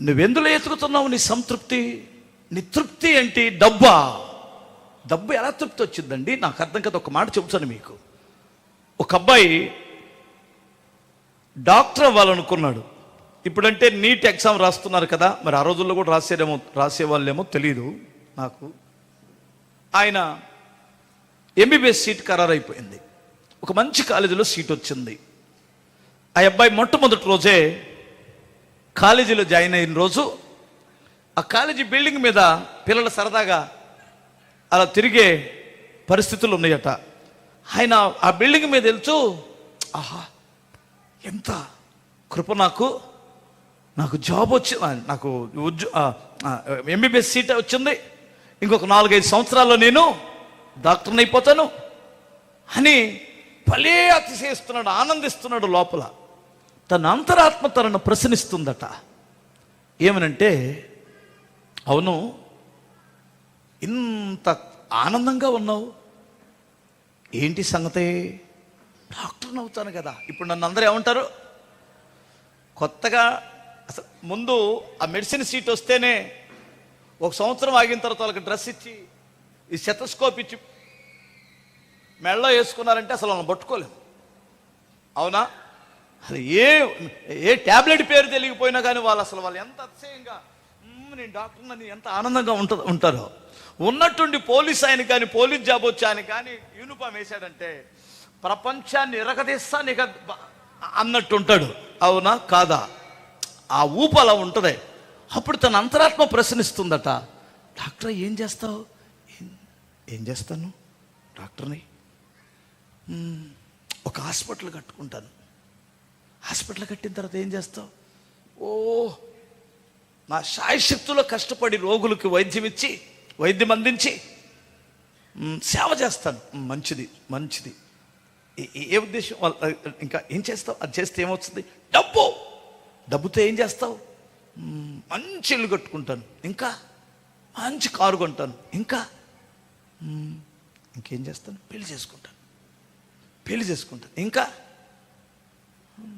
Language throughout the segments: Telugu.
నువ్వెందులో ఎతుకుతున్నావు నీ సంతృప్తి? నీ తృప్తి ఏంటి? డబ్బా. డబ్బు ఎలా తృప్తి వచ్చిందండి? నాకు అర్థం కదా ఒక మాట చెబుతాను మీకు. ఒక అబ్బాయి డాక్టర్ అవ్వాలనుకున్నాడు. ఇప్పుడంటే నీట్ ఎగ్జామ్ రాస్తున్నారు కదా మరి ఆ రోజుల్లో కూడా రాసేదేమో రాసేవాళ్ళేమో తెలియదు నాకు. ఆయన ఎంబీబీఎస్ సీట్ ఖరారైపోయింది. ఒక మంచి కాలేజీలో సీట్ వచ్చింది. ఆ అబ్బాయి మొట్టమొదటి రోజే కాలేజీలో జాయిన్ అయిన రోజు ఆ కాలేజీ బిల్డింగ్ మీద పిల్లలు సరదాగా అలా తిరిగే పరిస్థితులు ఉన్నాయట. ఆయన ఆ బిల్డింగ్ మీద వెళ్తు ఆహా ఎంత కృప నాకు నాకు జాబ్ వచ్చింది నాకు ఉద్యో ఎంబీబీఎస్ సీట్ వచ్చింది. ఇంకొక నాలుగైదు సంవత్సరాల్లో నేను డాక్టర్ని అయిపోతాను. అని భలే అతిశయిస్తున్నాడు ఆనందిస్తున్నాడు లోపల. తన అంతరాత్మ తనను ప్రశ్నిస్తుందట. ఏమనంటే అవును ఇంత ఆనందంగా ఉన్నావు. ఏంటి సంగతి? డాక్టర్ని అవుతాను కదా. ఇప్పుడు నన్ను అందరూ ఏమంటారు? కొత్తగా అసలు ముందు ఆ మెడిసిన్ సీట్ వస్తేనే ఒక సంవత్సరం ఆగిన తర్వాత వాళ్ళకి డ్రెస్ ఇచ్చి ఈ సెటస్కోప్ ఇచ్చి మెడలో వేసుకున్నారంటే అసలు వాళ్ళని పట్టుకోలేము అవునా? అది ఏ ఏ ట్యాబ్లెట్ పేరు తెలియకపోయినా కానీ వాళ్ళు అసలు వాళ్ళు ఎంత అతిశయంగా నేను డాక్టర్ అని ఎంత ఆనందంగా ఉంట ఉంటారో. ఉన్నట్టుండి పోలీస్ ఆయన కానీ పోలీస్ జాబ్ వచ్చి ఆయన కానీ యూనిఫామ్ వేశాడంటే ప్రపంచాన్ని ఇరగదీస్తా నీకు అన్నట్టు ఉంటాడు. అవునా? కాదా? ఆ ఊపు అలా ఉంటుంది. అప్పుడు తన అంతరాత్మ ప్రశ్నిస్తుందట డాక్టర్ ఏం చేస్తావు? "ఏం- చేస్తాను? డాక్టర్ని? ఒక హాస్పిటల్ కట్టుకుంటాను. హాస్పిటల్ కట్టిన తర్వాత ఏం చేస్తావు? ఓ నా శాయశక్తులో కష్టపడి రోగులకు వైద్యం ఇచ్చి వైద్యం అందించి సేవ చేస్తాను. మంచిది మంచిది. ఏ- ఉద్దేశం? ఇంకా ఏం చేస్తావు? అది చేస్తే ఏమవుతుంది? డబ్బు! డబ్బుతో ఏం చేస్తావు? మంచి ఇల్లు కట్టుకుంటాను. ఇంకా మంచి కారు కొంటాను. ఇంకా ఇంకేం చేస్తాను? పెళ్ళి చేసుకుంటాను. పెళ్ళి చేసుకుంటాను. ఇంకా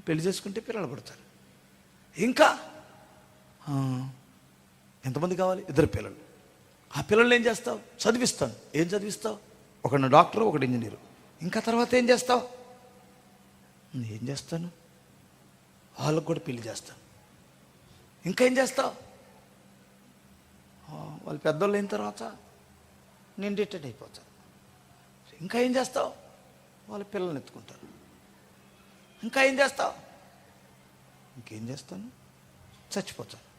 పెళ్ళి చేసుకుంటే పిల్లలు పడతారు. ఇంకా ఎంతమంది కావాలి? ఇద్దరు పిల్లలు. ఆ పిల్లల్ని ఏం చేస్తావు? చదివిస్తాను. ఏం చదివిస్తావు? ఒకడు డాక్టర్ ఒకడు ఇంజనీరు. ఇంకా తర్వాత ఏం చేస్తావు? ఏం చేస్తాను? వాళ్ళకు కూడా పెళ్ళి చేస్తాను. ఇంకా ఏం చేస్తావు? వాళ్ళు పెద్దోళ్ళు అయిన తర్వాత నేను రిటైర్డ్ అయిపోతాను. ఇంకా ఏం చేస్తావు? వాళ్ళ పిల్లల్ని ఎత్తుకుంటారు ఇంకా ఏం చేస్తావు? ఇంకేం చేస్తాను? చచ్చిపోతాను.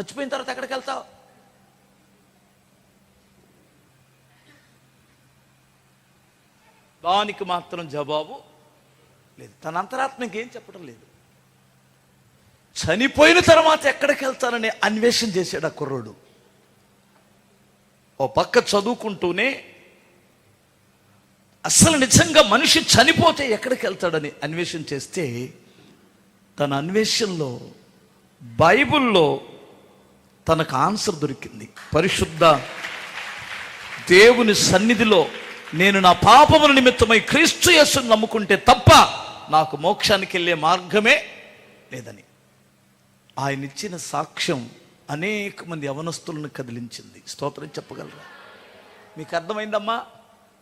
చచ్చిపోయిన తర్వాత ఎక్కడికి వెళ్తావు? దానికి మాత్రం జవాబు లేదు. తన ఆత్మ ఇంకేం చెప్పడం లేదు. చనిపోయిన తర్వాత ఎక్కడికి వెళ్తానని అన్వేషణ చేశాడు ఆ కుర్రోడు. ఓ పక్క చదువుకుంటూనే అసలు నిజంగా మనిషి చనిపోతే ఎక్కడికి వెళ్తాడని అన్వేషణ చేస్తే తన అన్వేషణలో బైబిల్లో తనకు ఆన్సర్ దొరికింది. పరిశుద్ధ దేవుని సన్నిధిలో నేను నా పాపముల నిమిత్తమై క్రీస్తు యేసుని నమ్ముకుంటే తప్ప నాకు మోక్షానికి వెళ్ళే మార్గమే లేదని. ఆయన ఇచ్చిన సాక్ష్యం అనేక మంది అవనస్తులను కదిలించింది. స్తోత్రం చెప్పగలరా? మీకు అర్థమైందమ్మా?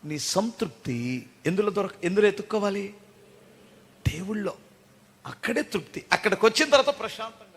నీ సంతృప్తి ఎందులో దొరక ఎందులో ఎత్తుక్కోవాలి? దేవుళ్ళో. అక్కడే తృప్తి. అక్కడికి వచ్చిన తర్వాత ప్రశాంతంగా